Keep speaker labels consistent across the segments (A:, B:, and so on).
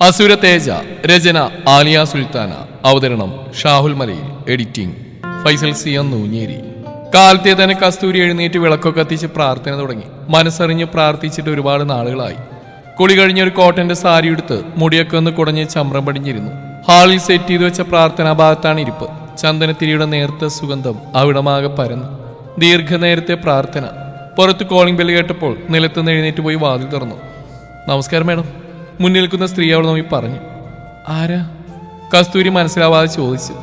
A: അസുര തേജ രചന ആലിയ സുൽത്താന അവതരണം Shahul Malayil editing Faisal C M Noonjeri. കാലത്തെ തന്നെ കസ്തൂരി എഴുന്നേറ്റ് വിളക്കൊക്കെ കത്തിച്ച് പ്രാർത്ഥന തുടങ്ങി. മനസ്സറിഞ്ഞ് പ്രാർത്ഥിച്ചിട്ട് ഒരുപാട് നാളുകളായി. കുളി കഴിഞ്ഞ ഒരു കോട്ടന്റെ സാരി എടുത്ത് മുടിയൊക്കെ ഒന്ന് കുടഞ്ഞ് ചമ്രം പടിഞ്ഞിരുന്നു. ഹാളിൽ സെറ്റ് ചെയ്തു വെച്ച പ്രാർത്ഥനാ ഭാഗത്താണ് ഇരിപ്പ്. ചന്ദനത്തിരിയുടെ നേർത്ത സുഗന്ധം അവിടമാകെ പരന്നു. ദീർഘനേരത്തെ പ്രാർത്ഥന. പുറത്ത് കോളിംഗ് ബെൽ കേട്ടപ്പോൾ നിലത്തുനിന്ന് എഴുന്നേറ്റ് പോയി വാതിൽ തുറന്നു. നമസ്കാരം മാഡം. മുന്നിൽ നിൽക്കുന്ന സ്ത്രീ അവൾ നോക്കി പറഞ്ഞു ആരാ? കസ്തൂരി മനസ്സിലാവാതെ ചോദിച്ചു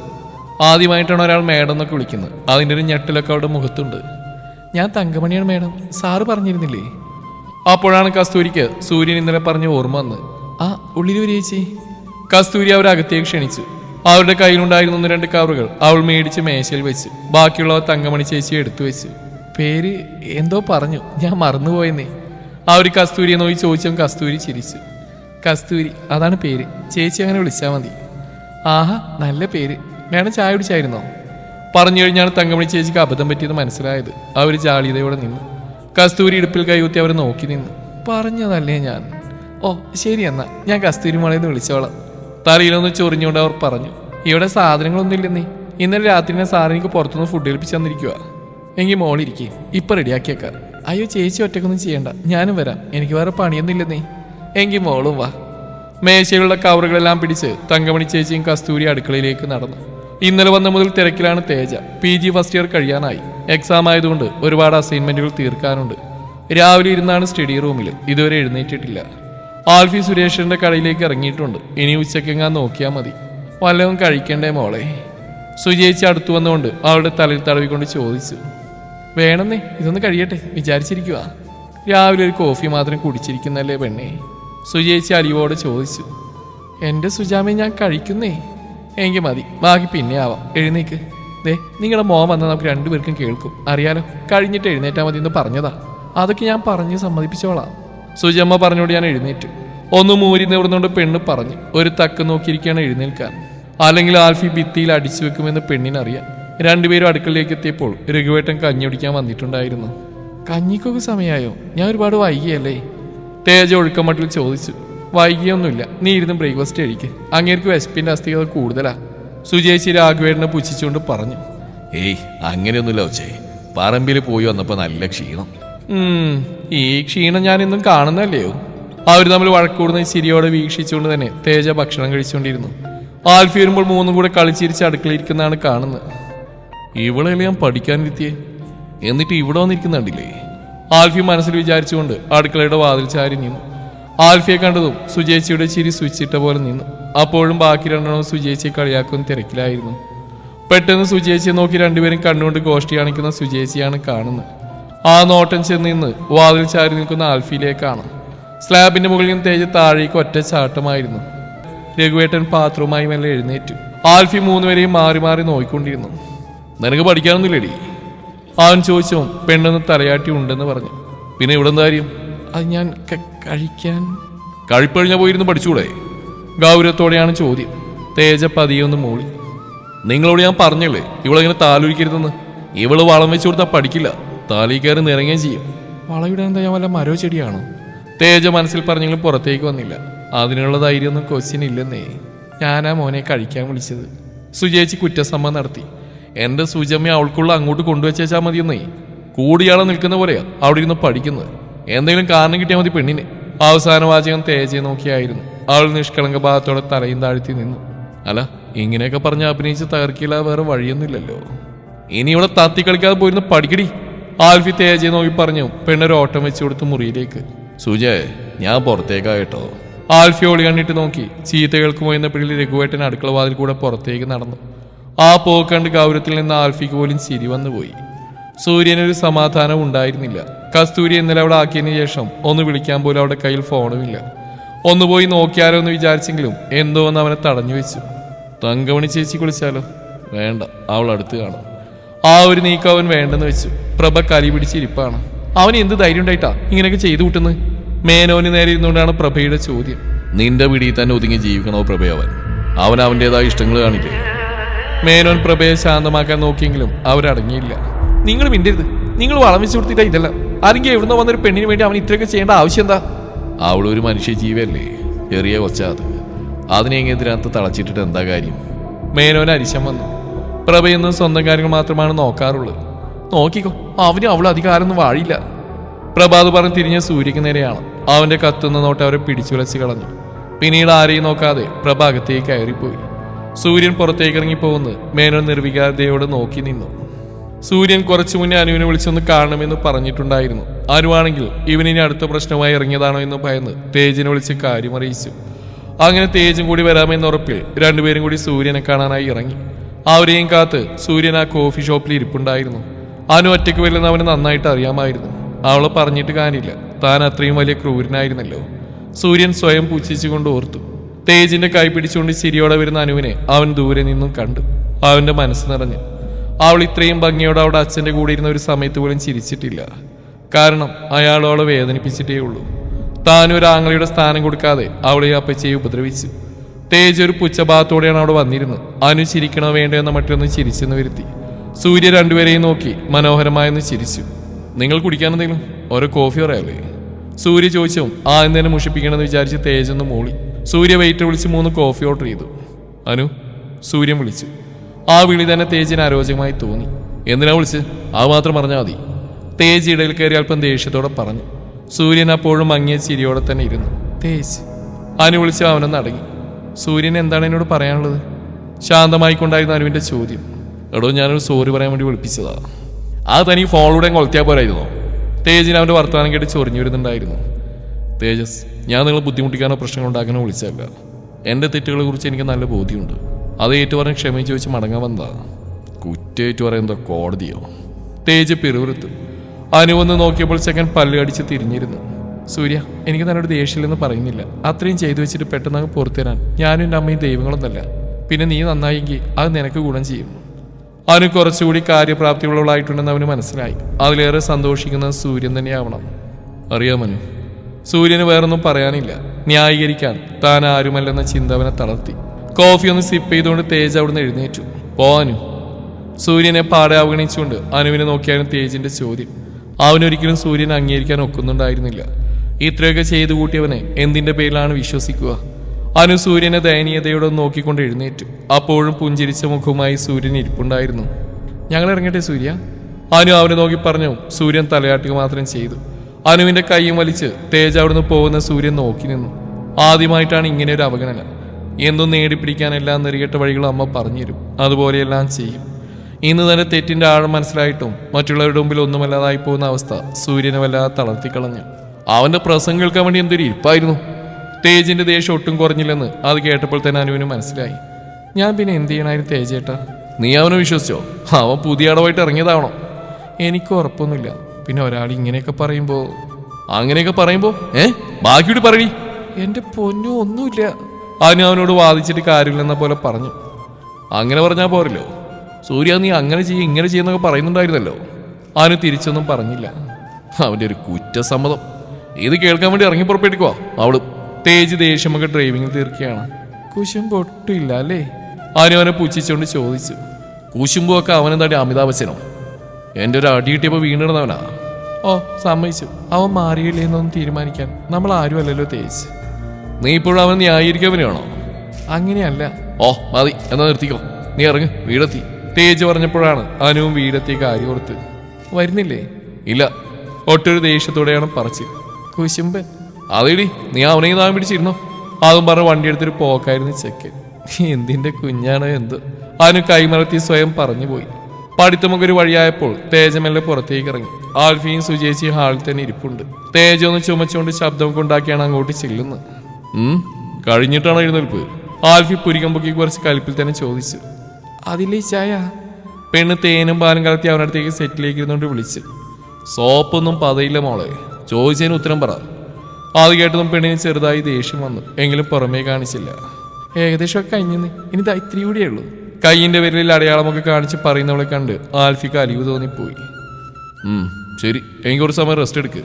A: ആദ്യമായിട്ടാണ് ഒരാൾ മേഡം എന്നൊക്കെ വിളിക്കുന്നത്. അതിന്റെ ഒരു ഞെട്ടിലൊക്കെ അവളുടെ മുഖത്തുണ്ട്. ഞാൻ തങ്കമണിയാണ് മേഡം. സാറ് പറഞ്ഞിരുന്നില്ലേ? അപ്പോഴാണ് കസ്തൂരിക്ക് സൂര്യൻ ഇന്നലെ പറഞ്ഞ ഓർമ്മ വന്ന് ആ ഉള്ളിൽ ഒരു ചേച്ചി. കസ്തൂരി അവരെ അകത്തേക്ക് ക്ഷണിച്ചു. അവരുടെ കയ്യിലുണ്ടായിരുന്ന ഒന്ന് രണ്ട് കവറുകൾ അവൾ മേടിച്ച് മേശയിൽ വെച്ച് ബാക്കിയുള്ളവർ തങ്കമണി ചേച്ചി എടുത്തു വെച്ചു. പേര് എന്തോ പറഞ്ഞു. ഞാൻ മറന്നുപോയെന്നേ. ഒരു കസ്തൂരിയെ നോക്കി ചോദിച്ചും കസ്തൂരി ചിരിച്ചു. കസ്തൂരി. അതാണ് പേര്. ചേച്ചി അങ്ങനെ വിളിച്ചാൽ മതി. ആഹാ നല്ല പേര്. വേണം ചായ കുടിച്ചായിരുന്നോ? പറഞ്ഞു കഴിഞ്ഞാണ് തങ്കമണി ചേച്ചിക്ക് അബദ്ധം പറ്റിയത് മനസ്സിലായത്. അവർ ജാളിയതയോടെ നിന്നു. കസ്തൂരി ഇടുപ്പിൽ കൈകുത്തി അവർ നോക്കി നിന്നു. പറഞ്ഞതല്ലേ ഞാൻ? ഓ ശരി എന്നാ. ഞാൻ കസ്തൂരി മോളേന്ന് വിളിച്ചോളാം. തലയിലൊന്ന് ചൊറിഞ്ഞുകൊണ്ട് അവർ പറഞ്ഞു. ഇവിടെ സാധനങ്ങളൊന്നും ഇല്ലെന്നേ. ഇന്നലെ രാത്രി ഞാൻ സാറിനിക്ക് പുറത്തുനിന്ന് ഫുഡ് ഏൽപ്പിച്ചു തന്നിരിക്കുക എങ്കിൽ മോളിരിക്കേ. ഇപ്പം റെഡിയാക്കിയേക്കാം അയ്യോ ചേച്ചി ഒറ്റക്കൊന്നും ചെയ്യണ്ട. ഞാനും വരാം. എനിക്ക് വേറെ പണിയൊന്നും ഇല്ലെന്നേ. എങ്കിൽ മോളും വാ. മേശയിലുള്ള കവറുകളെല്ലാം പിടിച്ച് തങ്കമണി ചേച്ചിയും കസ്തൂരി അടുക്കളയിലേക്ക് നടന്നു. ഇന്നലെ വന്ന മുതൽ തിരക്കിലാണ് Teja. P G first year കഴിയാനായി. Exam ആയതുകൊണ്ട് ഒരുപാട് അസൈൻമെന്റുകൾ തീർക്കാനുണ്ട്. രാവിലെ ഇരുന്നാണ് സ്റ്റഡി റൂമിൽ ഇതുവരെ എഴുന്നേറ്റിട്ടില്ല. ആൽഫി സുരേഷിന്റെ കടയിലേക്ക് ഇറങ്ങിയിട്ടുണ്ട്. ഇനി ഉച്ചക്കെങ്ങാൻ നോക്കിയാൽ മതി. വല്ലതും കഴിക്കണ്ടേ മോളെ? സുജയിച്ച് അടുത്തു വന്നുകൊണ്ട് അവളുടെ തലയിൽ തടവിക്കൊണ്ട് ചോദിച്ചു. വേണമെന്നേ ഇതൊന്ന് കഴിയട്ടെ വിചാരിച്ചിരിക്കുക രാവിലെ ഒരു കോഫി മാത്രം കുടിച്ചിരിക്കുന്നല്ലേ പെണ്ണേ? സുജയിച്ച് അലിവോട് ചോദിച്ചു എന്റെ സുജാമി ഞാൻ കഴിക്കുന്നേ? എങ്കിൽ മതി ബാക്കി പിന്നെ ആവാം. എഴുന്നേക്ക്. ദേ നിങ്ങളുടെ മോൻ വന്നാൽ നമുക്ക് രണ്ടുപേർക്കും കേൾക്കും. അറിയാലോ കഴിഞ്ഞിട്ട് എഴുന്നേറ്റാൽ മതി എന്ന് പറഞ്ഞതാ. അതൊക്കെ ഞാൻ പറഞ്ഞ് സമ്മതിപ്പിച്ചോളാം. സുജമ്മ പറഞ്ഞോട് ഞാൻ എഴുന്നേറ്റു. ഒന്ന് മൂരി നിവർന്നുകൊണ്ട് പെണ്ണ് പറഞ്ഞു ഒരു തക്ക് നോക്കിയിരിക്കുകയാണ് എഴുന്നേൽക്കാൻ. അല്ലെങ്കിൽ ആൽഫി ഭിത്തിയിൽ അടിച്ചു വെക്കുമെന്ന് പെണ്ണിനറിയാം. രണ്ടുപേരും അടുക്കളയിലേക്ക് എത്തിയപ്പോൾ രഘുവേട്ടൻ കഞ്ഞി കുടിക്കാൻ വന്നിട്ടുണ്ടായിരുന്നു. കഞ്ഞിക്കൊക്കെ സമയമായോ ഞാൻ ഒരുപാട് വൈകിയല്ലേ? തേജ ഒഴുക്കമട്ടിൽ ചോദിച്ചു. വൈകിയൊന്നുമില്ല. നീ ഇരുന്ന് ബ്രേക്ക്ഫാസ്റ്റ് കഴിക്ക്. അങ്ങേർക്ക് വിശപ്പിന്റെ അസ്ഥികത കൂടുതലാ. സുജേച്ചി രാഘവേട്ടനെ പുച്ഛിച്ചുകൊണ്ട് പറഞ്ഞു.
B: ഏയ് അങ്ങനെയൊന്നുമില്ല ഒച്ചേ പറമ്പിൽ പോയി വന്നപ്പോ നല്ല ക്ഷീണം.
A: ഉം, ഈ ക്ഷീണം ഞാൻ ഞാനിന്നും കാണുന്നല്ലയോ അവർ തമ്മിൽ വഴക്കൂടുന്ന ചിരിയോടെ വീക്ഷിച്ചുകൊണ്ട് തന്നെ തേജ ഭക്ഷണം കഴിച്ചുകൊണ്ടിരുന്നു. ആൽഫി വരുമ്പോൾ മൂന്നും കൂടെ കളിച്ചിരിച്ച് അടുക്കളയിരിക്കുന്നതാണ് കാണുന്നത്. ഇവളെല്ലാം ഞാൻ പഠിക്കാനിരുത്തിയേ. എന്നിട്ട് ഇവിടെ വന്നിരിക്കുന്നുണ്ടില്ലേ? ആൽഫി മനസ്സിൽ വിചാരിച്ചുകൊണ്ട് അടുക്കളയുടെ വാതിൽ ചാരി നിന്നു. ആൽഫിയെ കണ്ടതും സുജേച്ചിയുടെ ചിരി സ്വിച്ചിട്ട പോലെ നിന്നു. അപ്പോഴും ബാക്കി രണ്ടെണ്ണം സുജേച്ചിയെ കളിയാക്കുന്ന തിരക്കിലായിരുന്നു. പെട്ടെന്ന് സുജേച്ചിയെ നോക്കി രണ്ടുപേരും കണ്ണുകൊണ്ട് ഗോഷ്ടി കാണിക്കുന്ന സുജേച്ചിയാണ് കാണുന്നത്. ആ നോട്ടം ചെന്ന് നിന്ന് വാതിൽ ചാരി നിൽക്കുന്ന ആൽഫിയിലേക്കാണ്. സ്ലാബിന്റെ മുകളിൽ നിന്ന് തേജ് താഴേക്ക് ഒറ്റ ചാട്ടമായിരുന്നു. രഘുവേട്ടൻ പാത്രവുമായി മെല്ലെ എഴുന്നേറ്റു. ആൽഫി മൂന്നുപേരെയും മാറി മാറി നോക്കിക്കൊണ്ടിരുന്നു.
B: നിനക്ക് പഠിക്കാനൊന്നുമില്ലേടി.
A: അവൻ ചോദിച്ചു പെണ്ണെന്ന് തലയാട്ടി ഉണ്ടെന്ന് പറഞ്ഞു.
B: പിന്നെ ഇവിടെ കാര്യം?
A: അത് ഞാൻ കഴിക്കാൻ
B: കഴിപ്പഴിഞ്ഞ പോയിരുന്ന് പഠിച്ചുകൂടെ
A: ഗൗരവത്തോടെയാണ് ചോദ്യം. തേജ പതിയൊന്ന് മൂളി.
B: നിങ്ങളോട് ഞാൻ പറഞ്ഞല്ലേ ഇവളെങ്ങനെ താലൊരിക്കരുതെന്ന്? ഇവൾ വളം വെച്ചു കൊടുത്താൽ പഠിക്കില്ല. താലി കയറി നിറങ്ങുകയും ചെയ്യും.
A: വളവിടാൻ എന്താ ഞാൻ വല്ല മരോ ചെടിയാണോ? തേജ മനസ്സിൽ പറഞ്ഞെങ്കിലും പുറത്തേക്ക് വന്നില്ല. അതിനുള്ള ധൈര്യമൊന്നും ക്വസ്റ്റ്യൻ ഇല്ലെന്നേ ഞാനാ മോനെ കഴിക്കാൻ വിളിച്ചത്. സുജേച്ചി കുറ്റസമ്മ നടത്തി. എന്റെ സുജമ്മ അവൾക്കുള്ള അങ്ങോട്ട് കൊണ്ടുവച്ചാൽ മതിയെന്നേ. കൂടിയാളെ നിൽക്കുന്ന പോലെയാ അവിടെ ഇരുന്ന് പഠിക്കുന്നത്. എന്തെങ്കിലും കാരണം കിട്ടിയാൽ മതി പെണ്ണിന്. അവസാന വാചകം തേജയെ നോക്കിയായിരുന്നു. അവൾ നിഷ്കളങ്ക ഭാഗത്തോടെ തലയും താഴ്ത്തി നിന്നു. അല്ല ഇങ്ങനെയൊക്കെ പറഞ്ഞ് അഭിനയിച്ച് തകർക്കില്ല വേറെ വഴിയൊന്നുമില്ലല്ലോ. ഇനി ഇവിടെ തത്തി കളിക്കാതെ പോയിരുന്ന് പഠിക്കടി. ആൽഫി തേജയെ നോക്കി പറഞ്ഞു പെണ്ണൊരു ഓട്ടം വെച്ചു കൊടുത്ത് മുറിയിലേക്ക്.
B: സുജയ് ഞാൻ പുറത്തേക്കാ കേട്ടോ
A: ആൽഫി ഒളി കണ്ടിട്ട് നോക്കി ചീത്ത കേൾക്കുമോ എന്ന പിടിയിൽ രഘുവേട്ടൻ അടുക്കള വാതിൽ കൂടെ പുറത്തേക്ക് നടന്നു. ആ പോക്ക് കണ്ട് ഗൗരവത്തിൽ നിന്ന് ആൽഫിക്ക് പോലും ചിരി വന്നുപോയി. സൂര്യനൊരു സമാധാനം ഉണ്ടായിരുന്നില്ല. കസ്തൂരി ഇന്നലെ അവിടെ ആക്കിയതിനു ശേഷം ഒന്ന് വിളിക്കാൻ പോലും അവിടെ കയ്യിൽ ഫോണുമില്ല ഒന്ന് പോയി നോക്കിയാലോ എന്ന് വിചാരിച്ചെങ്കിലും എന്തോ ഒന്ന് അവനെ തടഞ്ഞു വെച്ചു. തങ്കമണി ചേച്ചി കുളിച്ചാലോ വേണ്ട അവൾ അടുത്ത് കാണും. ആ ഒരു നീക്കം അവൻ വേണ്ടെന്ന് വെച്ചു. പ്രഭ കലി പിടിച്ചിരിപ്പാണ് അവൻ എന്ത് ധൈര്യം ഉണ്ടായിട്ടാ ഇങ്ങനെയൊക്കെ ചെയ്തു കൂട്ടുന്നത് മേനോന് നേരെ ഇരുന്നുകൊണ്ടാണ് പ്രഭയുടെ ചോദ്യം.
B: നിന്റെ പിടിയിൽ തന്നെ ഒതുങ്ങി ജീവിക്കണോ പ്രഭയവൻ അവൻ അവന്റെതായ ഇഷ്ടങ്ങൾ കാണില്ലേ?
A: മേനോൻ പ്രഭയെ ശാന്തമാക്കാൻ നോക്കിയെങ്കിലും അവരടങ്ങിയില്ല. നിങ്ങൾ മിണ്ടരുത്. നിങ്ങൾ വളമിച്ച് കൊടുത്തിട്ടാ ഇതല്ല. ആരെങ്കിലും എവിടുന്നോ വന്നൊരു പെണ്ണിന് വേണ്ടി അവൻ ഇത്രയൊക്കെ ചെയ്യേണ്ട ആവശ്യം എന്താ
B: അവളൊരു മനുഷ്യ ജീവല്ലേ ചെറിയ കൊച്ചാത് അതിനെ എങ്ങനെ ഇതിനകത്ത് തളച്ചിട്ടിട്ട് എന്താ കാര്യം? മേനോൻ അരിശം വന്നു. പ്രഭയെന്ന് സ്വന്തം കാര്യങ്ങൾ മാത്രമാണ് നോക്കാറുള്ളത് നോക്കിക്കോ അവന് അവൾ അധികാരമൊന്നും വാഴില്ല. പ്രഭാത് പറഞ്ഞ് തിരിഞ്ഞ സൂര്യക്ക് നേരെയാണ്. അവന്റെ കത്തുന്ന നോട്ട് അവരെ പിടിച്ചുലച്ച് കളഞ്ഞു. പിന്നീട് ആരെയും നോക്കാതെ പ്രഭ അകത്തേക്ക് കയറിപ്പോയി. സൂര്യൻ പുറത്തേക്ക് ഇറങ്ങി പോകുന്നു. മേനോൻ നിർവികാരതയോടെ നോക്കി നിന്നു. സൂര്യൻ കുറച്ചു മുന്നേ അനുവിനെ വിളിച്ചൊന്ന് കാണണമെന്ന് പറഞ്ഞിട്ടുണ്ടായിരുന്നു. അനുവാണെങ്കിൽ ഇവനിനി അടുത്ത പ്രശ്നമായി ഇറങ്ങിയതാണോ എന്ന് ഭയന്ന് തേജിനെ വിളിച്ച് കാര്യമറിയിച്ചു. അങ്ങനെ തേജും കൂടി വരാമെന്ന ഉറപ്പിൽ രണ്ടുപേരും കൂടി സൂര്യനെ കാണാനായി ഇറങ്ങി. അവരെയും കാത്ത് സൂര്യൻ ആ കോഫി ഷോപ്പിൽ ഇരിപ്പുണ്ടായിരുന്നു. അനു ഒറ്റയ്ക്ക് വരില്ലെന്ന് അവന് നന്നായിട്ട് അറിയാമായിരുന്നു. അവളെ പറഞ്ഞിട്ട് കാര്യമില്ല. താൻ അത്രയും വലിയ ക്രൂരനായിരുന്നല്ലോ. സൂര്യൻ സ്വയം പുച്ഛിച്ചുകൊണ്ട് ഓർത്തു. തേജിന്റെ കൈ പിടിച്ചുകൊണ്ട് ചിരിയോടെ വരുന്ന അനുവിനെ അവൻ ദൂരെ നിന്നും കണ്ടു. അവന്റെ മനസ്സ് നിറഞ്ഞു. അവൾ ഇത്രയും ഭംഗിയോടെ അവിടെ അച്ഛന്റെ കൂടെ ഇരുന്ന ഒരു സമയത്ത് പോലും ചിരിച്ചിട്ടില്ല. കാരണം അയാൾ അവളെ വേദനിപ്പിച്ചിട്ടേ ഉള്ളൂ. താനൊരു ആംഗ്ലയുടെ സ്ഥാനം കൊടുക്കാതെ അവളെ അപ്പച്ചയെ ഉപദ്രവിച്ചു. തേജ് ഒരു പുച്ഛഭാഗത്തോടെയാണ് അവിടെ വന്നിരുന്നത്. അനു ചിരിക്കണോ വേണ്ടോ എന്ന മറ്റൊന്ന് ചിരിച്ചെന്ന് വരുത്തി. സൂര്യ രണ്ടുപേരെയും നോക്കി മനോഹരമായെന്ന് ചിരിച്ചു. നിങ്ങൾ കുടിക്കാൻ എന്തെങ്കിലും? ഓരോ കോഫി പറയാല്ലേ? സൂര്യ ചോദിച്ചും ആ എന്തേലും മുഷിപ്പിക്കണമെന്ന് വിചാരിച്ച് തേജ് ഒന്ന് മൂളി. സൂര്യ വെയിറ്റ് വിളിച്ച് മൂന്ന് കോഫി ഓർഡർ ചെയ്തു. അനു സൂര്യൻ വിളിച്ചു. ആ വിളി തന്നെ തേജിന് അരോചകമായി തോന്നി. എന്തിനാ വിളിച്ച്? ആ മാത്രം പറഞ്ഞാൽ മതി. തേജ് ഇടയിൽ കയറി അല്പം ദേഷ്യത്തോടെ പറഞ്ഞു. സൂര്യൻ അപ്പോഴും മങ്ങിയ ചിരിയോടെ തന്നെ ഇരുന്നു. തേജ് അനു വിളിച്ച് അവനൊന്ന് അടങ്ങി സൂര്യൻ എന്താണ് എന്നോട് പറയാനുള്ളത്? ശാന്തമായി കൊണ്ടായിരുന്നു അനുവിന്റെ ചോദ്യം. എടോ ഞാനൊരു സോറി പറയാൻ വേണ്ടി വിളിപ്പിച്ചതാ. ആ തനിക്ക് ഫോണിലൂടെ കൊളത്തിയാൽ പോരായിരുന്നോ? തേജിന് അവന്റെ വർത്തമാനം കേട്ട് ചൊറിഞ്ഞു വരുന്നുണ്ടായിരുന്നു. തേജസ് ഞാൻ നിങ്ങളെ ബുദ്ധിമുട്ടിക്കാനോ പ്രശ്നങ്ങൾ ഉണ്ടാക്കാനോ വിളിച്ചല്ല എന്റെ തെറ്റുകളെ കുറിച്ച് എനിക്ക് നല്ല ബോധ്യമുണ്ട്. അത് ഏറ്റുപറഞ്ഞ് ക്ഷമ ചോദിച്ച് മടങ്ങാൻ വന്നതാണ് കുറ്റേറ്റു പറയുന്നത് കോടതിയോ? തേജ് പിറുവിരുത്ത് അനുവന്ന് നോക്കിയപ്പോൾ ചെക്കൻ പല്ല് അടിച്ച് തിരിഞ്ഞിരുന്നു. സൂര്യ എനിക്ക് തന്നോട് ദേഷ്യമില്ലെന്ന് പറയുന്നില്ല. അത്രയും ചെയ്തു വെച്ചിട്ട് പെട്ടെന്ന് അങ്ങ് പുറത്തു തരാൻ ഞാനും എന്റെ അമ്മയും ദൈവങ്ങളൊന്നല്ല. പിന്നെ നീ നന്നായെങ്കിൽ അത് നിനക്ക് ഗുണം ചെയ്യും. അവന് കുറച്ചുകൂടി കാര്യപ്രാപ്തിയുള്ളവളായിട്ടുണ്ടെന്ന് അവന് മനസ്സിലായി. അതിലേറെ സന്തോഷിക്കുന്ന സൂര്യൻ തന്നെയാവണം. അറിയാമനു സൂര്യന് വേറൊന്നും പറയാനില്ല. ന്യായീകരിക്കാൻ താൻ ആരുമല്ലെന്ന ചിന്ത അവനെ തളർത്തി. കോഫി ഒന്ന് സിപ്പ് ചെയ്തുകൊണ്ട് തേജ് അവിടുന്ന് എഴുന്നേറ്റു. പോവാനു. സൂര്യനെ പാടെ അവഗണിച്ചുകൊണ്ട് അനുവിനെ നോക്കിയാണ് തേജിന്റെ ചോദ്യം. അവനൊരിക്കലും സൂര്യനെ അംഗീകരിക്കാൻ ഒക്കുന്നുണ്ടായിരുന്നില്ല. ഇത്രയൊക്കെ ചെയ്തു കൂട്ടിയവനെ എന്തിന്റെ പേരിലാണ് വിശ്വസിക്കുക? അനു സൂര്യനെ ദയനീയതയോടെ നോക്കിക്കൊണ്ട് എഴുന്നേറ്റു. അപ്പോഴും പുഞ്ചിരിച്ച മുഖവുമായി സൂര്യൻ ഇരിപ്പുണ്ടായിരുന്നു. ഞങ്ങൾ ഇറങ്ങട്ടെ സൂര്യ. അനു അവനെ നോക്കി പറഞ്ഞു സൂര്യൻ തലയാട്ടുക മാത്രം ചെയ്തു. അനുവിന്റെ കൈയും വലിച്ച് തേജ് അവിടുന്ന് പോകുന്ന സൂര്യൻ നോക്കി നിന്നു. ആദ്യമായിട്ടാണ് ഇങ്ങനെ ഒരു അവഗണന. എന്തും നേടിപ്പിടിക്കാൻ എല്ലാം നെറികെട്ട വഴികളും അമ്മ പറഞ്ഞുതരും. അതുപോലെയെല്ലാം ചെയ്യും. ഇന്ന് തന്നെ തെറ്റിന്റെ ആഴം മനസ്സിലായിട്ടും മറ്റുള്ളവരുടെ മുമ്പിൽ ഒന്നുമല്ലാതായി പോകുന്ന അവസ്ഥ സൂര്യനെ വല്ലാതെ തളർത്തിക്കളഞ്ഞു. അവന്റെ പ്രസംഗം കേൾക്കാൻ വേണ്ടി എന്തൊരു ഇരിപ്പായിരുന്നു. തേജിന്റെ ദേഷ്യം ഒട്ടും കുറഞ്ഞില്ലെന്ന് അത് കേട്ടപ്പോൾ തന്നെ അനുവിന് മനസ്സിലായി. ഞാൻ പിന്നെ എന്ത് ചെയ്യണായിരുന്നു തേജേട്ടാ നീ അവനെ വിശ്വസിച്ചോ? അവൻ പുതിയ അടവായിട്ട് ഇറങ്ങിയതാണോ എനിക്ക് ഉറപ്പൊന്നുമില്ല. പിന്നെ ഒരാൾ ഇങ്ങനെയൊക്കെ പറയുമ്പോ അങ്ങനെയൊക്കെ പറയുമ്പോ? ഏ? ബാക്കിയോട് പറയണി എന്റെ പൊന്നു ഒന്നുമില്ല. അതിന് അവനോട് വാദിച്ചിട്ട് കാര്യമില്ലെന്ന പോലെ പറഞ്ഞു. അങ്ങനെ പറഞ്ഞാൽ പോരല്ലോ. സൂര്യ നീ അങ്ങനെ ചെയ്യും ഇങ്ങനെ ചെയ്യുന്നൊക്കെ പറയുന്നുണ്ടായിരുന്നല്ലോ. അവന് തിരിച്ചൊന്നും പറഞ്ഞില്ല. അവന്റെ ഒരു കുറ്റസമ്മതം. ഇത് കേൾക്കാൻ വേണ്ടി ഇറങ്ങി പുറപ്പെട്ടിക്കുവാ അവൾ തേജ് ദേഷ്യമൊക്കെ ഡ്രൈവിംഗിൽ തീർക്കുകയാണ്. കുശുമ്പ് ഒട്ടുമില്ല അല്ലേ? അവനവനെ അവനെ പുച്ഛിച്ചുകൊണ്ട് ചോദിച്ചു. കുശുമ്പൊക്കെ അവനെന്താടി അമിതാഭ് ബച്ചനോ? എന്റെ ഒരു അടി കിട്ടിയപ്പോ വീണിടുന്നവനാ ഓ സമ്മതിച്ചു. അവൻ മാറിയില്ലേ എന്നൊന്നും തീരുമാനിക്കാൻ. നമ്മൾ ആരും അല്ലല്ലോ തേജ് നീ ഇപ്പോഴും അവൻ ന്യായീകരിക്കവനാണോ അങ്ങനെയല്ല. ഓ മതി. എന്നാ നിർത്തിക്കോ. നീ ഇറങ്ങ്. വീടെത്തി. തേജ് പറഞ്ഞപ്പോഴാണ് അനുവും വീടെത്തിയ കാര്യം ഓർത്ത്. വരുന്നില്ലേ? ഇല്ല. ഒട്ടൊരു ദേഷ്യത്തോടെയാണ് പറച്ചിൽ. കുശുമ്പൻ. അതേടി നീ അവനെ താൻ പിടിച്ചിരുന്നോ? അതും പറഞ്ഞ് വണ്ടി എടുത്തൊരു പോക്കായിരുന്നു ചെക്കൻ. എന്തിന്റെ കുഞ്ഞാണോ എന്തോ. അവന് കൈമറത്തി സ്വയം പറഞ്ഞു പോയി പഠിത്തമൊക്കെ ഒരു വഴിയായപ്പോൾ തേജമെല്ലെ പുറത്തേക്ക് ഇറങ്ങി. ആൽഫിയും സുജേച്ചി ഹാളിൽ തന്നെ ഇരിപ്പുണ്ട്. തേജ ഒന്ന് ചുമച്ചുകൊണ്ട് ശബ്ദം ഉണ്ടാക്കിയാണ് അങ്ങോട്ട് ചെല്ലുന്നത്. കഴിഞ്ഞിട്ടാണ് എഴുന്നേൽപ്പ്? ആൽഫി പുരികം പൊക്കി കുറച്ച് കലിപ്പിൽ തന്നെ ചോദിച്ചു. അതിലേ ചായ? പെണ്ണ് തേനും പാലും കലർത്തി അവനടുത്തേക്ക് സെറ്റിലേക്ക് ഇരുന്നുകൊണ്ട് വിളിച്ചു. സോപ്പൊന്നും പതയില്ല മോളെ ചോദിച്ചതിന് ഉത്തരം പറ. അത് കേട്ടതും പെണ്ണിന് ചെറുതായി ദേഷ്യം വന്നു. എങ്കിലും പുറമേ കാണിച്ചില്ല. ഏകദേശം ഒക്കെ കഴിഞ്ഞു ഇനി ദാ ഇത്തിരി കൂടിയേ ഉള്ളൂ. കൈയിന്റെ വിരലിൽ അടയാളമൊക്കെ കാണിച്ച് പറയുന്നവളെ കണ്ട് ആൽഫിക്ക് അലിവ് തോന്നിപ്പോയി. ശരി. എനിക്ക് കുറച്ച് സമയം റെസ്റ്റ് എടുക്ക്.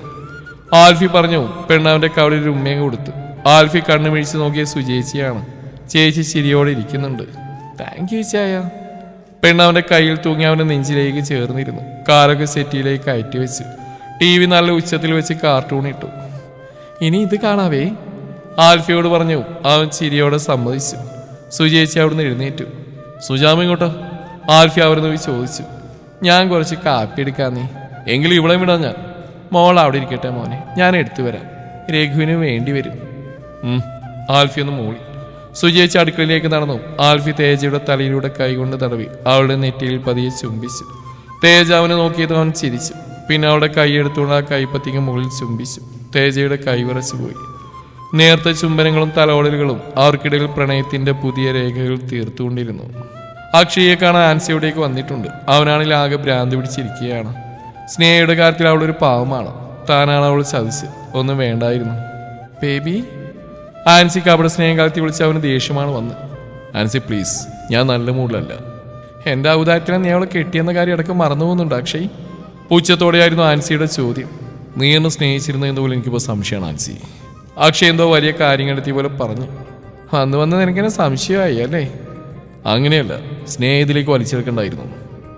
B: ആൽഫി പറഞ്ഞു പെണ്ണാവിന്റെ കവളിൽ ഒരു ഉമ്മയും കൊടുത്തു. ആൽഫി കണ്ണു മിഴിച്ച് നോക്കിയ സുചേച്ചിയാണ് ചേച്ചി ചിരിയോടെ ഇരിക്കുന്നുണ്ട്. താങ്ക് യു ചായ. പെണ്ണവന്റെ കയ്യിൽ തൂങ്ങി അവന്റെ നെഞ്ചിലേക്ക് ചേർന്നിരുന്നു. കാറൊക്കെ സെറ്റിയിലേക്ക് കയറ്റി വെച്ച്. ടി വി നല്ല ഉച്ചത്തിൽ വെച്ച് കാർട്ടൂൺ ഇട്ടു. ഇനി ഇത് കാണാവേ. ആൽഫിയോട് പറഞ്ഞു. അവൻ ചിരിയോടെ സമ്മതിച്ചു. സുചേച്ചി അവിടുന്ന് എഴുന്നേറ്റു. സുജാമ ഇങ്ങോട്ടോ? ആൽഫി അവരെന്ന് പോയി ചോദിച്ചു. ഞാൻ കുറച്ച് കാപ്പി എടുക്കാൻ നീ. എങ്കിലും ഇവിടെ വിടാം ഞാൻ. മോൾ അവിടെ ഇരിക്കട്ടെ മോനെ. ഞാൻ എടുത്തു വരാം. രഘുവിന് വേണ്ടി വരും. ആൽഫി ഒന്ന് മൂളി. സുജയിച്ച് അടുക്കളയിലേക്ക് നടന്നു. ആൽഫി തേജയുടെ തലയിലൂടെ കൈകൊണ്ട് തടവി അവളുടെ നെറ്റിയിൽ പതിയെ ചുംബിച്ചു. തേജ അവനെ നോക്കിയത് അവൻ ചിരിച്ചു. പിന്നെ അവളുടെ കൈയെടുത്തുകൊണ്ട് ആ കൈപ്പത്തിക്ക് മുകളിൽ ചുംബിച്ചു. തേജയുടെ കൈ വിറച്ചു പോയി നേർത്ത ചുംബനങ്ങളും തലോടലുകളും അവർക്കിടയിൽ പ്രണയത്തിന്റെ പുതിയ രേഖകൾ തീർത്തുകൊണ്ടിരുന്നു. അക്ഷയെ കാണാൻ ആൻസിയോടേക്ക് വന്നിട്ടുണ്ട്. അവനാണെങ്കിൽ ആകെ ഭ്രാന്തി പിടിച്ചിരിക്കുകയാണ്. സ്നേഹയുടെ കാര്യത്തിൽ അവൾ ഒരു പാവമാണ്. താനാണ് അവൾ ചതിച്ച്. ഒന്നും വേണ്ടായിരുന്നു. ബേബി? ആൻസിക്ക് അവിടെ സ്നേഹം കാലത്തി വിളിച്ച് അവന് ദേഷ്യമാണ് വന്ന്. ആൻസി പ്ലീസ് ഞാൻ നല്ല മൂഡിലല്ല. എന്റെ ഔദാര്യത്തിനെ നീ അവളെ കെട്ടിയെന്ന കാര്യം അടക്കം മറന്നു പോകുന്നുണ്ട് അക്ഷയ്. പൂച്ചത്തോടെയായിരുന്നു ആൻസിയുടെ ചോദ്യം. നീ എന്നെ സ്നേഹിച്ചിരുന്നു എന്ന് പോലും എനിക്കിപ്പോൾ സംശയമാണ് ആൻസി. അക്ഷയ് എന്തോ വലിയ കാര്യങ്ങളെത്തിയ പോലെ പറഞ്ഞു. വന്ന് വന്ന് നിനക്കെന്നെ സംശയമായി അല്ലേ? അങ്ങനെയല്ല സ്നേഹത്തിലേക്ക് വലിച്ചെടുക്കണ്ടായിരുന്നു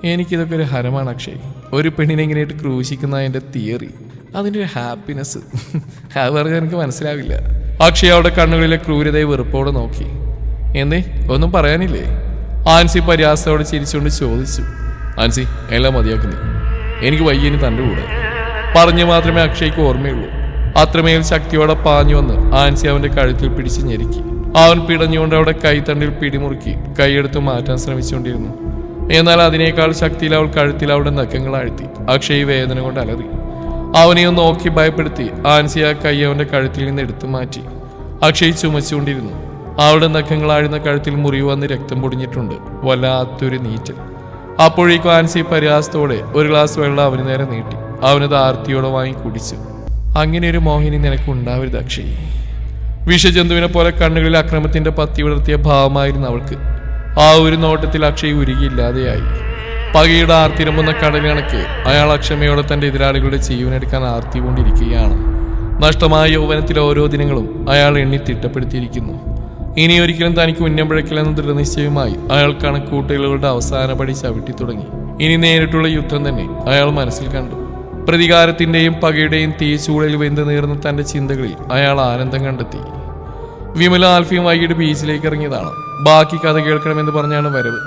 B: എനിക്കിതൊക്കെ ഒരു ഹരമാണ് അക്ഷയ്. ഒരു പെണ്ണിനെ ഇങ്ങനെയായിട്ട് ക്രൂശിക്കുന്ന എന്റെ തിയറി. അതിന്റെ ഒരു ഹാപ്പിനെസ് അത് പറഞ്ഞാൽ എനിക്ക് മനസ്സിലാവില്ല. അക്ഷയ് അവിടെ കണ്ണുകളിലെ ക്രൂരതയെ വെറുപ്പോടെ നോക്കി. എന്തേ? ഒന്നും പറയാനില്ലേ? ആൻസി പരിഹാസത്തോടെ ചിരിച്ചുകൊണ്ട് ചോദിച്ചു. ആൻസി എല്ലാം മതിയാക്കുന്നു. എനിക്ക് വയ്യ ഇനി തന്റെ കൂടെ. പറഞ്ഞു മാത്രമേ അക്ഷയ്ക്ക് ഓർമ്മയുള്ളൂ. അത്രമേൽ ശക്തിയോടെ പാഞ്ഞു വന്ന് ആൻസി അവന്റെ കഴുത്തിൽ പിടിച്ച് ഞെരുക്കി. അവൻ പിടഞ്ഞുകൊണ്ട് അവിടെ കൈത്തണ്ടിൽ പിടിമുറുക്കി കൈയെടുത്ത് മാറ്റാൻ ശ്രമിച്ചുകൊണ്ടിരുന്നു. എന്നാൽ അതിനേക്കാൾ ശക്തിയിൽ അവൾ കഴുത്തിൽ അവളുടെ നഖങ്ങൾ അഴുത്തി അക്ഷയ് വേദന കൊണ്ട് അലറി. അവനെ ഒന്ന് നോക്കി ഭയപ്പെടുത്തി ആൻസി ആ കൈ അവന്റെ കഴുത്തിൽ നിന്ന് എടുത്തു മാറ്റി. അക്ഷയ് ചുമച്ചുകൊണ്ടിരുന്നു. അവളുടെ നഖങ്ങൾ ആഴുന്ന കഴുത്തിൽ മുറിവ് വന്ന് രക്തം പൊടിഞ്ഞിട്ടുണ്ട്. വല്ലാത്തൊരു നീറ്റൽ. അപ്പോഴേക്കും ആൻസി പരിഹാസത്തോടെ ഒരു ഗ്ലാസ് വെള്ളം അവന് നേരെ നീട്ടി. അവനത് ആർത്തിയോടെ വാങ്ങി കുടിച്ചു. അങ്ങനെ ഒരു മോഹിനി നിനക്ക് ഉണ്ടാവരുത് അക്ഷയ്. വിഷജന്തുവിനെ പോലെ കണ്ണുകളിൽ അക്രമത്തിന്റെ പത്തി വിളർത്തിയ ഭാവമായിരുന്നു അവൾക്ക്. ആ ഒരു നോട്ടത്തിൽ അക്ഷയ് ഉരുകിയില്ലാതെയായി. പകയുടെ ആർത്തിരമ്പുന്ന കടലിണക്ക് അയാൾ അക്ഷമയോടെ തന്റെ എതിരാളികളുടെ ജീവനെടുക്കാൻ ആർത്തി കൊണ്ടിരിക്കുകയാണ് നഷ്ടമായ യൗവനത്തിലെ ഓരോ ദിനങ്ങളും അയാൾ എണ്ണി തിട്ടപ്പെടുത്തിയിരിക്കുന്നു. ഇനി ഒരിക്കലും തനിക്ക് ഉന്നം ദൃഢനിശ്ചയമായി അയാൾ കണക്കൂട്ടലുകളുടെ അവസാന പടി ചവിട്ടി തുടങ്ങി ഇനി നേരിട്ടുള്ള യുദ്ധം തന്നെ അയാൾ മനസ്സിൽ കണ്ടു. പ്രതികാരത്തിന്റെയും പകയുടെയും തീച്ചൂളയിൽ വെന്ത് നീർന്ന തന്റെ ചിന്തകളിൽ അയാൾ ആനന്ദം കണ്ടെത്തി. വിമല ആൽഫിയും വൈകിട്ട് ബീച്ചിലേക്ക് ഇറങ്ങിയതാണ്. ബാക്കി കഥ കേൾക്കണമെന്ന് പറഞ്ഞാണ് വരവ്.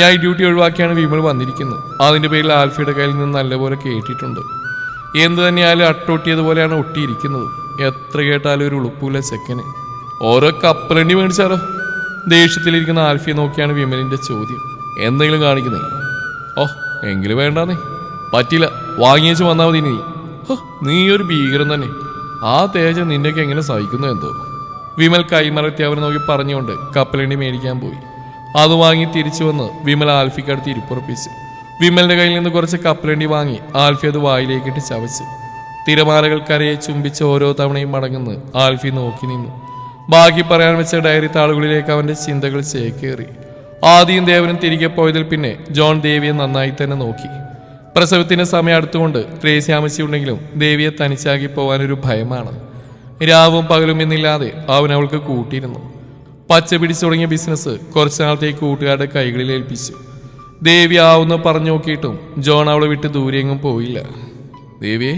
B: നൈറ്റ് ഡ്യൂട്ടി ഒഴിവാക്കിയാണ് വിമൽ വന്നിരിക്കുന്നത്. അതിന്റെ പേരിൽ ആൽഫിയുടെ കയ്യിൽ നിന്ന് നല്ലപോലെ കേട്ടിട്ടുണ്ട്. എന്ത് തന്നെയായാലും അട്ടൊട്ടിയതുപോലെയാണ് ഒട്ടിയിരിക്കുന്നത്. എത്ര കേട്ടാലും ഒരു ഉളുപ്പൂല ചെക്കന്. ഓരോ കപ്പലണ്ടി മേടിച്ചാലോ? ദേഷ്യത്തിലിരിക്കുന്ന ആൽഫിയെ നോക്കിയാണ് വിമലിന്റെ ചോദ്യം. എന്തെങ്കിലും കാണിക്കുന്നേ? ഓ എങ്കിലും വേണ്ടാന്നേ. പറ്റില്ല വാങ്ങിയേച്ച് വന്നാൽ മതി നീ നീ ഒരു ഭീകരൻ തന്നെ. ആ തേജ നിന്നെയൊക്കെ എങ്ങനെ സഹിക്കുന്നു എന്തോ. വിമൽ കൈമറത്തി അവനെ നോക്കി പറഞ്ഞുകൊണ്ട് കപ്പലണ്ടി മേടിക്കാൻ പോയി. അത് വാങ്ങി തിരിച്ചു വന്ന് വിമൽ ആൽഫിക്കടുത്ത് ഇരിപ്പുറപ്പിച്ചു. വിമലിന്റെ കയ്യിൽ നിന്ന് കുറച്ച് കപ്പലണ്ടി വാങ്ങി ആൽഫി അത് വായിലേക്കിട്ട് ചവച്ചു. തിരമാലകൾ കരയെ ചുംബിച്ച് ഓരോ തവണയും മടങ്ങുന്നു ആൽഫി നോക്കി നിന്നു. ബാക്കി പറയാൻ വെച്ച ഡയറി താളുകളിലേക്ക് അവന്റെ ചിന്തകൾ ചേക്കേറി. ആദ്യം ദേവനും തിരികെ പോയതിൽ പിന്നെ ജോൺ ദേവിയെ നന്നായി തന്നെ നോക്കി. പ്രസവത്തിന് സമയം അടുത്തുകൊണ്ട് ത്രേസി ഉണ്ടെങ്കിലും ദേവിയെ തനിച്ചാക്കി പോകാനൊരു ഭയമാണ്. രാവും പകലും എന്നില്ലാതെ അവൻ അവൾക്ക് കൂട്ടിയിരുന്നു. പച്ച പിടിച്ചു തുടങ്ങിയ ബിസിനസ് കുറച്ചു നാളത്തേക്ക് കൂട്ടുകാരുടെ കൈകളിൽ ഏൽപ്പിച്ചു. ദേവി ആവുന്ന പറഞ്ഞു നോക്കിയിട്ടും ജോൺ അവളെ വിട്ട് ദൂരെയെങ്ങും പോയില്ല. ദേവിയെ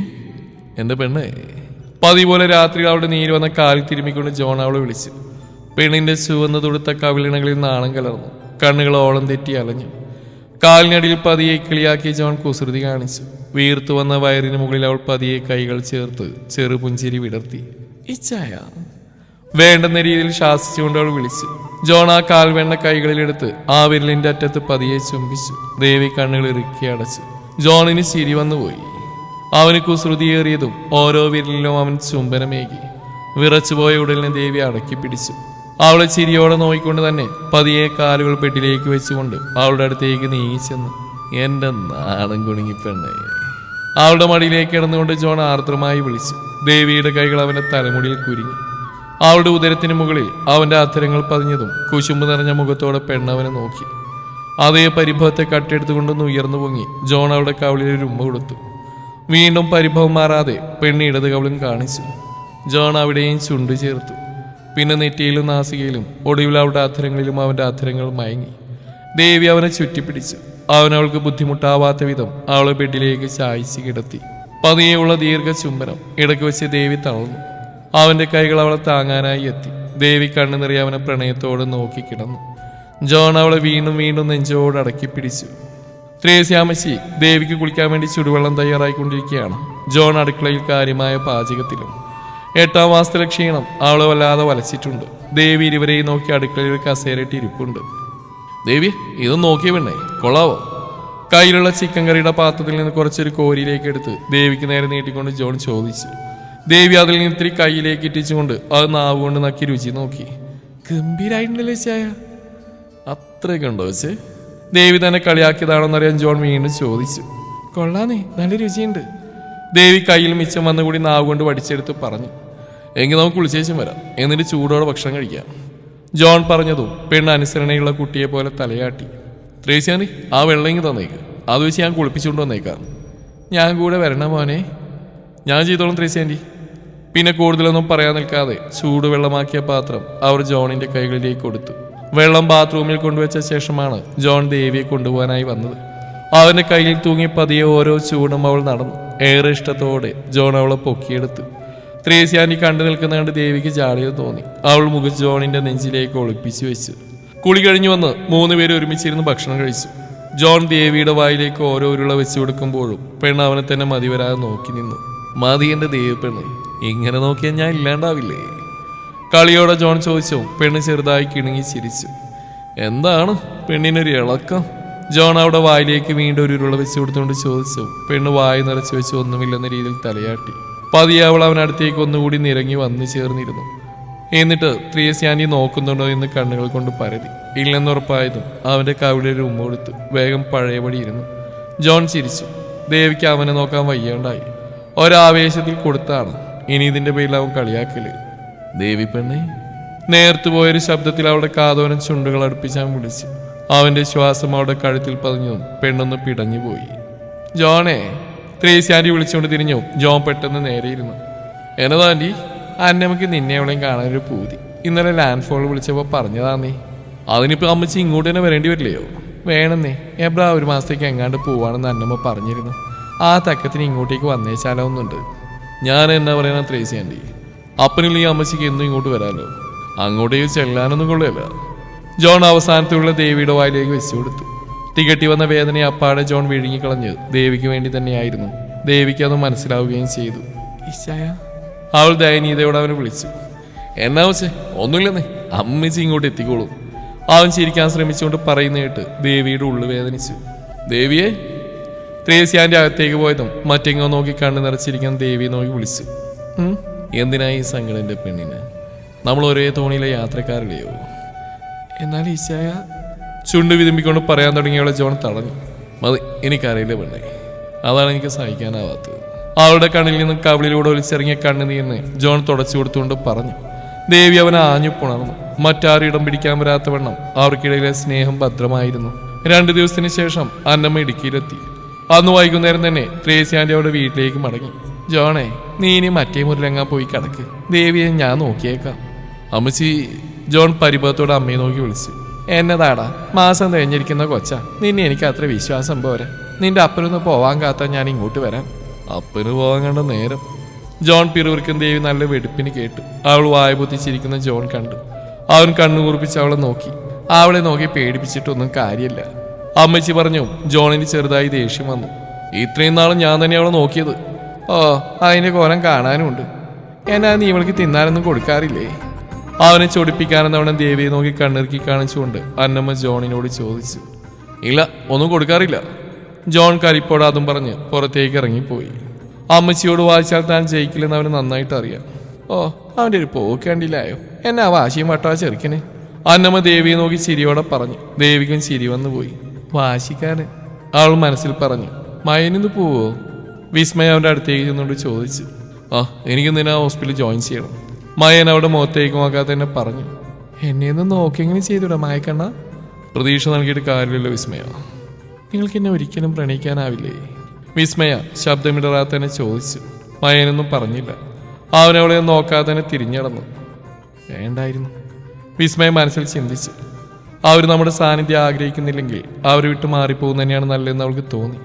B: എന്റെ പെണ്ണ്? പതിപോലെ രാത്രി അവളുടെ നീര് വന്ന കാലിൽ തിരുമ്മിക്കൊണ്ട് ജോൺ അവളെ വിളിച്ചു. പെണ്ണിന്റെ ചുവന്ന് തുടുത്ത കവിളിണകളിൽ നാണം കലർന്നു. കണ്ണുകൾ ഓളം തെറ്റി അലഞ്ഞു. കാലിനടിയിൽ പതിയെ കിളിയാക്കി ജോൺ കുസൃതി കാണിച്ചു. വീർത്തു വന്ന വയറിന് മുകളിൽ അവൾ പതിയെ കൈകൾ ചേർത്ത് ചെറുപുഞ്ചിരി വിടർത്തി. ഇച്ചായ വേണ്ടെന്ന രീതിയിൽ ശാസിച്ചുകൊണ്ട് അവൾ വിളിച്ചു. ജോൺ ആ കാൽവെണ്ണ കൈകളിലെടുത്ത് ആ വിരലിന്റെ അറ്റത്ത് പതിയെ ചുംബിച്ചു. ദേവി കണ്ണുകൾ ഇറുക്കി അടച്ചു. ജോണിന് ചിരി വന്നുപോയി. അവന് കുസൃതിയേറിയതും ഓരോ വിരലിലും അവൻ ചുംബനമേകി. വിറച്ചുപോയ ഉടലിനെ ദേവി അടക്കി പിടിച്ചു. അവളെ ചിരിയോടെ നോക്കിക്കൊണ്ട് തന്നെ പതിയെ കാലുകൾ പെട്ടിലേക്ക് വെച്ചുകൊണ്ട് അവളുടെ അടുത്തേക്ക് നീങ്ങിച്ചെന്ന് എന്റെ നാണം കുണുങ്ങി പെണ്ണേ. അവളുടെ മടിയിലേക്ക് കിടന്നുകൊണ്ട് ജോൺ ആർദ്രമായി വിളിച്ചു. ദേവിയുടെ കൈകൾ അവന്റെ തലമുടിയിൽ കുരുങ്ങി. അവളുടെ ഉദരത്തിന് മുകളിൽ അവന്റെ അധരങ്ങൾ പതിഞ്ഞതും കുശുമ്പ് നിറഞ്ഞ മുഖത്തോടെ പെണ്ണവനെ നോക്കി. അതേ പരിഭവത്തെ കട്ടെടുത്തുകൊണ്ടൊന്ന് ഉയർന്നു പൊങ്ങി ജോൺ അവളുടെ കവളിൽ ഒരു ഉമ്മ കൊടുത്തു. വീണ്ടും പരിഭവം മാറാതെ പെണ്ണ് ഇടത് കവളും കാണിച്ചു. ജോൺ അവിടെയും ചുണ്ടു ചേർത്തു. പിന്നെ നെറ്റിയിലും നാസികയിലും ഒടുവിൽ അവളുടെ അധരങ്ങളിലും അവന്റെ അധരങ്ങൾ മയങ്ങി. ദേവി അവനെ ചുറ്റിപ്പിടിച്ചു അവൻ അവൾക്ക് ബുദ്ധിമുട്ടാവാത്ത വിധം അവളെ ബെഡിലേക്ക് ചായച്ച് കിടത്തി. പതിയെയുള്ള ദീർഘ ചുംബനം ഇടയ്ക്ക് വെച്ച് ദേവി തളർന്നു. അവന്റെ കൈകൾ അവളെ താങ്ങാനായി എത്തി. ദേവി കണ്ണു നിറയെ അവനെ പ്രണയത്തോടെ നോക്കിക്കിടന്നു ജോൺ അവളെ വീണ്ടും വീണ്ടും നെഞ്ചോട് അടക്കി പിടിച്ചു. ത്രേസ്യാമശി ദേവിക്ക് കുളിക്കാൻ വേണ്ടി ചുടുവെള്ളം തയ്യാറായിക്കൊണ്ടിരിക്കുകയാണ്. ജോൺ അടുക്കളയിൽ കാര്യമായ പാചകത്തിലും എട്ടാം മാസത്തിലെ ക്ഷീണം അവളെ വല്ലാതെ വലച്ചിട്ടുണ്ട്. ദേവി ഇരുവരെയും നോക്കി അടുക്കളയിൽ കസേരയിട്ട് ഇരിപ്പുണ്ട്. ദേവി ഇത് നോക്കിയ പെണ്ണേ കൊള്ളാവോ? കയ്യിലുള്ള ചിക്കൻ കറിയുടെ പാത്രത്തിൽ നിന്ന് കുറച്ചൊരു കോരിയിലേക്ക് എടുത്ത് ദേവിക്ക് നേരെ നീട്ടിക്കൊണ്ട് ജോൺ ചോദിച്ചു. ദേവി അതിൽ നിന്ന് ഇത്തിരി കയ്യിലേക്ക് ഇട്ടിച്ചുകൊണ്ട് അത് നാവ് കൊണ്ട് നക്കി രുചി നോക്കി. ഗംഭീരായിട്ടുണ്ടല്ലേ ചായ? അത്രയൊക്കെ ഉണ്ടോ വെച്ച്? ദേവി തന്നെ കളിയാക്കിയതാണെന്നറിയാൻ ജോൺ വീണ്ടും ചോദിച്ചു. കൊള്ളാന്നേ നല്ല രുചിയുണ്ട്. ദേവി കയ്യിൽ മിച്ചം വന്നുകൂടി നാവ് കൊണ്ട് പഠിച്ചെടുത്ത് പറഞ്ഞു എങ്കിൽ നമുക്ക് കുളിച്ചേച്ചും വരാം. എന്നിട്ട് ചൂടോടെ ഭക്ഷണം കഴിക്കാം. ജോൺ പറഞ്ഞതും പെണ്ണ് അനുസരണയുള്ള കുട്ടിയെ പോലെ തലയാട്ടി ത്രേസ്യാനി ആ വെള്ളങ്ങി തന്നേക്ക്. അത് വെച്ച് ഞാൻ കുളിപ്പിച്ചുകൊണ്ട് വന്നേക്കാം. ഞാൻ കൂടെ വരണം മോനെ. ഞാൻ ചെയ്തോളും ത്രേസ്യാന്റി പിന്നെ കൂടുതലൊന്നും പറയാൻ നിൽക്കാതെ ചൂടുവെള്ളമാക്കിയ പാത്രം അവർ ജോണിന്റെ കൈകളിലേക്ക് കൊടുത്തു. വെള്ളം ബാത്റൂമിൽ കൊണ്ടുവച്ച ശേഷമാണ് ജോൺ ദേവിയെ കൊണ്ടുപോകാനായി വന്നത്. അവന്റെ കയ്യിൽ തൂങ്ങി പതിയെ ഓരോ ചൂടും അവൾ നടന്നു. ഏറെ ഇഷ്ടത്തോടെ ജോൺ അവളെ പൊക്കിയെടുത്തു. ത്രേസ്യാനി കണ്ടു നിൽക്കുന്ന കണ്ട് ദേവിക്ക് ജാളിയത് തോന്നി. അവൾ മുഖം ജോണിന്റെ നെഞ്ചിലേക്ക് ഒളിപ്പിച്ചു വെച്ചു. കുളി കഴിഞ്ഞു വന്ന് മൂന്നുപേരും ഒരുമിച്ചിരുന്ന് ഭക്ഷണം കഴിച്ചു. ജോൺ ദേവിയുടെ വായിലേക്ക് ഓരോ ഉരുള വെച്ചു കൊടുക്കുമ്പോഴും പെണ്ണ് അവനെ തന്നെ മതി വരാതെ നോക്കി നിന്നു. മതി എന്റെ ദേവി പെണ്ണ് ഇങ്ങനെ നോക്കിയാൽ ഞാൻ ഇല്ലാണ്ടാവില്ലേ? കളിയോടെ ജോൺ ചോദിച്ചു. പെണ്ണ് ചെറുതായി കിണുങ്ങി ചിരിച്ചു. എന്താണ് പെണ്ണിനൊരു ഇളക്കം? ജോൺ അവിടെ വായിലേക്ക് വീണ്ടും ഒരു ഉരുള വെച്ച് കൊടുത്തുകൊണ്ട് ചോദിച്ചു പെണ്ണ് വായി നിറച്ച് വെച്ച് ഒന്നുമില്ലെന്ന രീതിയിൽ തലയാട്ടി. പതിയെ അവൾ അവനടുത്തേക്ക് ഒന്നുകൂടി നിരങ്ങി വന്നു ചേർന്നിരുന്നു. എന്നിട്ട് ത്രിയസ്യാനി നോക്കുന്നുണ്ടോ എന്ന് കണ്ണുകൾ കൊണ്ട് പരതി. ഇല്ലെന്നുറപ്പായതും അവന്റെ കവിളിൽ ഉമ്മ കൊടുത്തു. വേഗം പഴയപടി ഇരുന്നു. ജോൺ ചിരിച്ചു. ദേവിക്ക് അവനെ നോക്കാൻ വയ്യാണ്ടായി. ഒരാവേശത്തിൽ കൊടുത്താണ്. ഇനി ഇതിന്റെ പേരിൽ അവൻ കളിയാക്കൽ. ദേവി പെണ്ണേ നേർത്തു പോയൊരു ശബ്ദത്തിൽ അവളുടെ കാതോരം ചുണ്ടുകൾ അടുപ്പിച്ച് അവൻ വിളിച്ചു. അവന്റെ ശ്വാസം അവിടെ കഴുത്തിൽ പതിഞ്ഞു. പെണ്ണൊന്ന് പിടഞ്ഞു പോയി ജോണേ ത്രേസ്യാന്റി വിളിച്ചുകൊണ്ട് തിരിഞ്ഞു. ജോൺ പെട്ടെന്ന് നേരെയിരുന്നു ഇരുന്നു. എന്നതാന്റി അന്നമ്മക്ക് നിന്നെ എവിടെയും കാണാനൊരു പൂതി. ഇന്നലെ ലാൻഡ് ഫോൾ വിളിച്ചപ്പോൾ പറഞ്ഞതാ നീ. അതിനിപ്പോ അമ്മച്ചി ഇങ്ങോട്ട് തന്നെ വരേണ്ടി വരില്ലയോ? വേണമെന്നേ എബ്രാ ഒരു മാസത്തേക്ക് എങ്ങാണ്ട് പോവാണെന്ന് അന്നമ്മ പറഞ്ഞിരുന്നു. ആ തക്കത്തിന് ഇങ്ങോട്ടേക്ക് വന്നേച്ചാലോ ഒന്നുണ്ട് ഞാൻ എന്നാ പറയുന്ന ത്രേസി ആന്റി ഈ അമ്മച്ചിക്ക് എന്നും ഇങ്ങോട്ട് വരാമല്ലോ അങ്ങോട്ടേക്ക് ചെല്ലാനൊന്നും കൊള്ളില്ല ജോൺ അവസാനത്തിലുള്ള ദേവിയുടെ വായിലേക്ക് വെച്ചു കൊടുത്തു. തികട്ടി വന്ന വേദനയെ അപ്പാടെ ജോൺ വിഴുങ്ങിക്കളഞ്ഞത് ദേവിക്ക് വേണ്ടി തന്നെയായിരുന്നു. ദേവിക്ക് അത് മനസ്സിലാവുകയും ചെയ്തു. അവൾ ദയനീയതയോട് അവനെ വിളിച്ചു. എന്നാ വെച്ച് ഒന്നുമില്ലെന്നേ. അമ്മച്ചി ഇങ്ങോട്ട് എത്തിക്കോളൂ. അവൻ ചിരിക്കാൻ ശ്രമിച്ചുകൊണ്ട് പറയുന്ന കേട്ട് ദേവിയുടെ ഉള്ളു വേദനിച്ചു. ദേവിയെ. ത്രേസ്യാന്റെ അകത്തേക്ക് പോയതും മറ്റെങ്ങോ നോക്കി കണ്ണു നിറച്ചിരിക്കാൻ ദേവി നോക്കി വിളിച്ചു. "ഉം, എന്തിനായി ഈ പെണ്ണിന്? നമ്മൾ ഒരേ തോണിയിലെ യാത്രക്കാരല്ലയോ എന്നാൽ ഈശായ ചുണ്ട് വിതുമ്പിക്കൊണ്ട് പറയാൻ തുടങ്ങിയവളെ ജോൺ തടഞ്ഞു മതി എനിക്കറിയില്ല പെണ്ണേ. അതാണ് എനിക്ക് സഹിക്കാനാവാത്തത്. അവളുടെ കണ്ണിൽ നിന്നും കവിളിലൂടെ ഒലിച്ചിറങ്ങിയ കണ്ണുനീരിന് ജോൺ തുടച്ചു കൊടുത്തുകൊണ്ട് പറഞ്ഞു. ദേവി അവനെ ആഞ്ഞു പുണർന്നു. മറ്റാരും ഇടം പിടിക്കാൻ വരാത്തവണ്ണം അവർക്കിടയിലെ സ്നേഹം ഭദ്രമായിരുന്നു. രണ്ടു ദിവസത്തിന് ശേഷം അന്നമ്മ ഇടുക്കിയിലെത്തി. അന്ന് വൈകുന്നേരം തന്നെ ത്രേസി അവിടെ അവരുടെ വീട്ടിലേക്ക് മടങ്ങി. ജോണേ നീ ഇനി മറ്റേ മുറിലെങ്ങാൻ പോയി കിടക്ക്. ദേവിയെ ഞാൻ നോക്കിയേക്കാം. അമ്മച്ചി ജോൺ പരിഭവത്തോടെ അമ്മയെ നോക്കി വിളിച്ചു. എന്നതാടാ മാസം തെഞ്ഞിരിക്കുന്ന കൊച്ച. നിന്നെ എനിക്ക് അത്ര വിശ്വാസം പോരെ. നിന്റെ അപ്പനൊന്ന് പോവാൻ കാത്ത ഞാൻ ഇങ്ങോട്ട് വരാം. അപ്പന് പോവാൻ കണ്ട നേരം. ജോൺ പിറുവിർക്കും ദേവി നല്ല വെടുപ്പിന് കേട്ടു. അവൾ വായ പൊത്തിച്ചിരിക്കുന്ന ജോൺ കണ്ടു. അവൻ കണ്ണു കുറിപ്പിച്ച് അവളെ നോക്കി. അവളെ നോക്കി പേടിപ്പിച്ചിട്ടൊന്നും കാര്യമില്ല. അമ്മച്ചി പറഞ്ഞു ജോണിന് ചെറുതായി ദേഷ്യം വന്നു. ഇത്രയും നാളും ഞാൻ തന്നെ അവളെ നോക്കിയത്. ഓ അതിന്റെ കോലം കാണാനുമുണ്ട്. എന്നാ നീ ഇവൾക്ക് തിന്നാനൊന്നും കൊടുക്കാറില്ലേ? അവനെ ചൊടിപ്പിക്കാനെന്നവണ ദേവിയെ നോക്കി കണ്ണിറുക്കി കാണിച്ചുകൊണ്ട് അന്നമ്മ ജോണിനോട് ചോദിച്ചു ഇല്ല ഒന്നും കൊടുക്കാറില്ല. ജോൺ കരിപ്പോട് അതും പറഞ്ഞ് പുറത്തേക്ക് ഇറങ്ങിപ്പോയി. അമ്മച്ചിയോട് വായിച്ചാൽ താൻ ജയിക്കില്ലെന്ന് അവന് നന്നായിട്ട് അറിയാം. ഓ അവന്റെ ഒരു പോക്ക് കണ്ടില്ലായോ? എന്നാ വാശിയും വട്ടാ ചെറുക്കനെ. അന്നമ്മ ദേവിയെ നോക്കി ചിരിയോടെ പറഞ്ഞു. ദേവിക്കും ചിരി വന്നു പോയി വാശിക്കാരൻ അവൾ മനസ്സിൽ പറഞ്ഞു. മയനിന്ന് പോവോ? വിസ്മയ അവന്റെ അടുത്തേക്ക് ചെന്നുകൊണ്ട് ചോദിച്ചു. ആ എനിക്ക് നിന്നെ ഹോസ്പിറ്റലിൽ ജോയിൻ ചെയ്യണം? മയൻ അവിടെ മുഖത്തേക്ക് നോക്കാതെ തന്നെ പറഞ്ഞു. എന്നെ ഒന്ന് നോക്കിയെങ്കിലും ചെയ്തുവിടാ മായക്കണ്ണ. പ്രതീക്ഷ നൽകിയിട്ട് കാര്യമില്ല വിസ്മയ. നിങ്ങൾക്ക് എന്നെ ഒരിക്കലും പ്രണയിക്കാനാവില്ലേ? വിസ്മയ ശബ്ദമിടറാതെ തന്നെ ചോദിച്ചു. മയനൊന്നും പറഞ്ഞില്ല. അവനവളെ നോക്കാതെ തന്നെ തിരിഞ്ഞടന്നു. വേണ്ടായിരുന്നു. വിസ്മയ മനസ്സിൽ ചിന്തിച്ചു. അവർ നമ്മുടെ സാന്നിധ്യം ആഗ്രഹിക്കുന്നില്ലെങ്കിൽ അവർ വിട്ട് മാറിപ്പോകുന്ന തന്നെയാണ് നല്ലതെന്ന് അവൾക്ക് തോന്നി.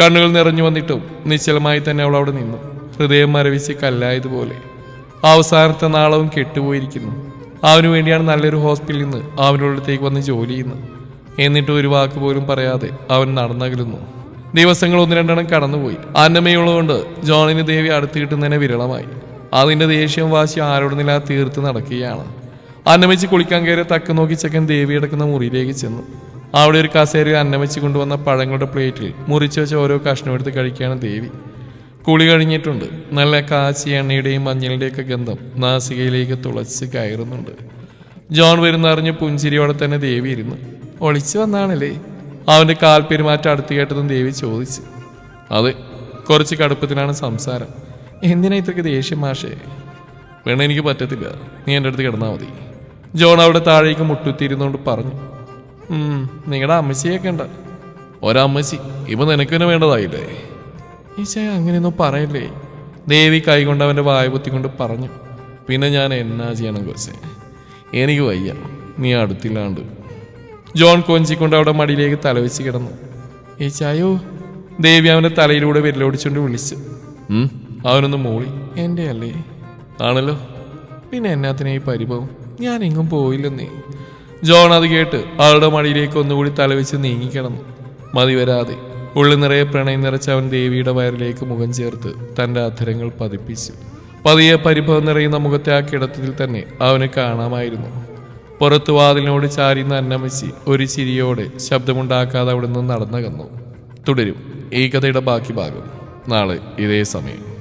B: കണ്ണുകൾ നിറഞ്ഞു വന്നിട്ടും നിശ്ചലമായി തന്നെ അവൾ അവിടെ നിന്നു. ഹൃദയം മരവിച്ച് കല്ലായതുപോലെ. അവസാനത്തെ നാളവും കെട്ടുപോയിരിക്കുന്നു. അവന് വേണ്ടിയാണ് നല്ലൊരു ഹോസ്പിറ്റലിൽ നിന്ന് അവന്റെ അടുത്തേക്ക് വന്ന് ജോലി ചെയ്യുന്നത്. എന്നിട്ട് ഒരു വാക്ക് പോലും പറയാതെ അവൻ നടന്നകലുന്നു. ദിവസങ്ങൾ ഒന്ന് രണ്ടെണ്ണം കടന്നുപോയി. അന്നമയുള്ളതുകൊണ്ട് ജോണിന് ദേവി അടുത്ത് കിട്ടുന്നതിനെ വിരളമായി. അതിന്റെ ദേഷ്യം വാശി ആരോടുന്നില്ലാതെ തീർത്ത് നടക്കുകയാണ്. അന്നമച്ചി കുളിക്കാൻ കയറി തക്ക നോക്കി ചെക്കൻ ദേവി കിടക്കുന്ന മുറിയിലേക്ക് ചെന്നു. അവിടെ ഒരു കസേരയിൽ അന്നമച്ചി കൊണ്ടുവന്ന പഴങ്ങളുടെ പ്ലേറ്റിൽ മുറിച്ചു വെച്ച ഓരോ കഷ്ണം എടുത്ത് കഴിക്കുകയാണ് ദേവി. കുളി കഴിഞ്ഞിട്ടുണ്ട്. നല്ല കാച്ചി എണ്ണയുടെയും മഞ്ഞളുടെയൊക്കെ ഗന്ധം നാസികയിലേക്ക് തുളച്ച് കയറുന്നുണ്ട്. ജോൺ വരുന്ന അറിഞ്ഞ് പുഞ്ചിരിയോടെ തന്നെ ദേവി ഇരുന്നു. ഒളിച്ചു വന്നാണല്ലേ? അവന്റെ കാൽ പെരുമാറ്റം അടുത്ത് കേട്ടതും ദേവി ചോദിച്ചു. അതെ കുറച്ച് കടുപ്പത്തിലാണ് സംസാരം. എന്തിനാ ഇത്രയ്ക്ക് ദേഷ്യം മാഷേ? വേണം എനിക്ക് പറ്റത്തില്ല. നീ എന്റെ അടുത്ത് കിടന്നാൽ മതി. ജോൺ അവിടെ താഴേക്ക് മുട്ടുത്തിരുന്നുകൊണ്ട് പറഞ്ഞു. നിങ്ങളുടെ അമ്മച്ചിയൊക്കെ ഉണ്ട്. ഒരമ്മച്ചി ഇപ്പം നിനക്ക് വേണ്ടതായില്ലേ? ഈശോ അങ്ങനെയൊന്നും പറയല്ലേ? ദേവി കൈകൊണ്ട് അവന്റെ വായ പൊത്തിക്കൊണ്ട് പറഞ്ഞു പിന്നെ ഞാൻ എന്നാ ചെയ്യണം കൊച്ചെ എനിക്ക് വയ്യ. നീ അടുത്തില്ലാണ്ട്. ജോൺ കൊഞ്ചിക്കൊണ്ട് അവിടെ മടിയിലേക്ക് തലവെച്ച് കിടന്നു. ഈച്ചായോ ദേവി അവന്റെ തലയിലൂടെ വിരലോടിച്ചുകൊണ്ട് വിളിച്ചു. അവനൊന്ന് മൂളി. എന്റെ അല്ലേ? ആണല്ലോ. പിന്നെ എന്നാത്തിനെ ഈ പരിഭവം? ഞാൻ എങ്ങും പോയില്ലെന്നേ. ജോൺ അത് കേട്ട് അവളുടെ മടിയിലേക്ക് ഒന്നുകൂടി തലവെച്ച് നീങ്ങിക്കിടന്നു മതി വരാതെ ഉള്ളിൽ നിറയെ പ്രണയം നിറച്ച അവൻ ദേവിയുടെ വയറിലേക്ക് മുഖം ചേർത്ത് തന്റെ അധരങ്ങൾ പതിപ്പിച്ചു. പതിയെ പരിഭവം നിറയുന്ന മുഖത്തെ ആ കിടത്തത്തിൽ തന്നെ അവന് കാണാമായിരുന്നു. പുറത്തു വാതിലിനോട് ചാരിയുന്ന അന്നമ്മച്ചി ഒരു ചിരിയോടെ ശബ്ദമുണ്ടാക്കാതെ അവിടെ നിന്ന് നടന്നകന്നു തുടരും. ഈ കഥയുടെ ബാക്കി ഭാഗം. നാളെ ഇതേ സമയം.